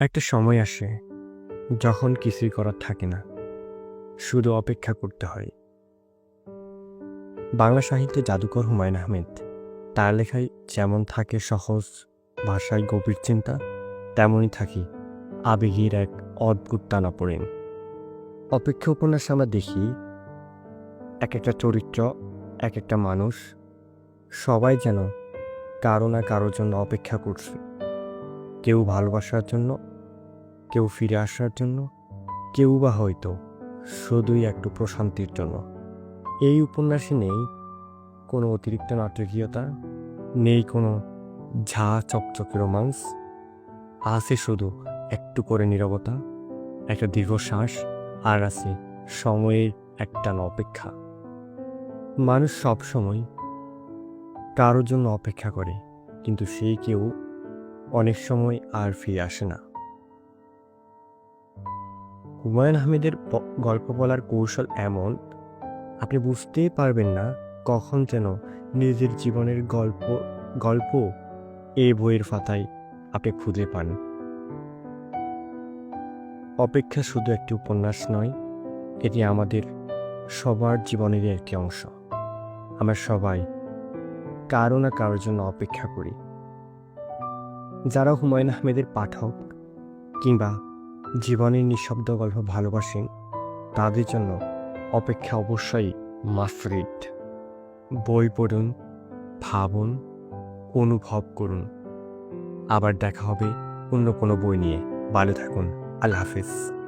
একটা সময় আসে যখন কিছুই করার থাকে না, শুধু অপেক্ষা করতে হয়। বাংলা সাহিত্যে জাদুকর হুমায়ুন আহমেদ, তার লেখায় যেমন থাকে সহজ ভাষায় গভীর চিন্তা, তেমনই থাকি আবেগের এক অদ্ভুত টানা পড়েন অপেক্ষা উপন্যাস আমরা দেখি, এক একটা চরিত্র, এক একটা মানুষ, সবাই যেন কারও না কারোর জন্য অপেক্ষা করছে। কেউ ভালোবাসার জন্য কেউ ফিরে আসার জন্য, কেউ বা হয়তো শুধুই একটু প্রশান্তির জন্য। এই উপন্যাসে নেই কোনো অতিরিক্ত নাটকীয়তা, নেই কোনো ঝা চকচকে রোমান্স, আছে শুধু একটু করে নীরবতা, একটা দীর্ঘশ্বাস, আর আছে সময়ের একটা অপেক্ষা। মানুষ সব সময় কারোর জন্য অপেক্ষা করে, কিন্তু সেই কেউ অনেক সময় আর ফিরে আসে না। হুমায়ুন আহমেদের গল্প বলার কৌশল এমন, আপনি বুঝতেই পারবেন না কখন যেন নিজের জীবনের গল্প গল্প এই বইয়ের পাতায় আপনি খুঁজে পান। অপেক্ষা শুধু একটি উপন্যাস নয়, এটি আমাদের সবার জীবনেরই একটি অংশ। আমরা সবাই কারও না কারোর জন্য অপেক্ষা করি। যারা হুমায়ুন আহমেদের পাঠক কিংবা জীবনের নিঃশব্দ গল্প ভালোবাসেন তাদের জন্য অপেক্ষা অবশ্যই মাফরিড। বই পড়ুন, ভাবুন, অনুভব করুন। আবার দেখা হবে অন্য কোনো বই নিয়ে। ভালো থাকুন। আল্লাহ হাফিজ।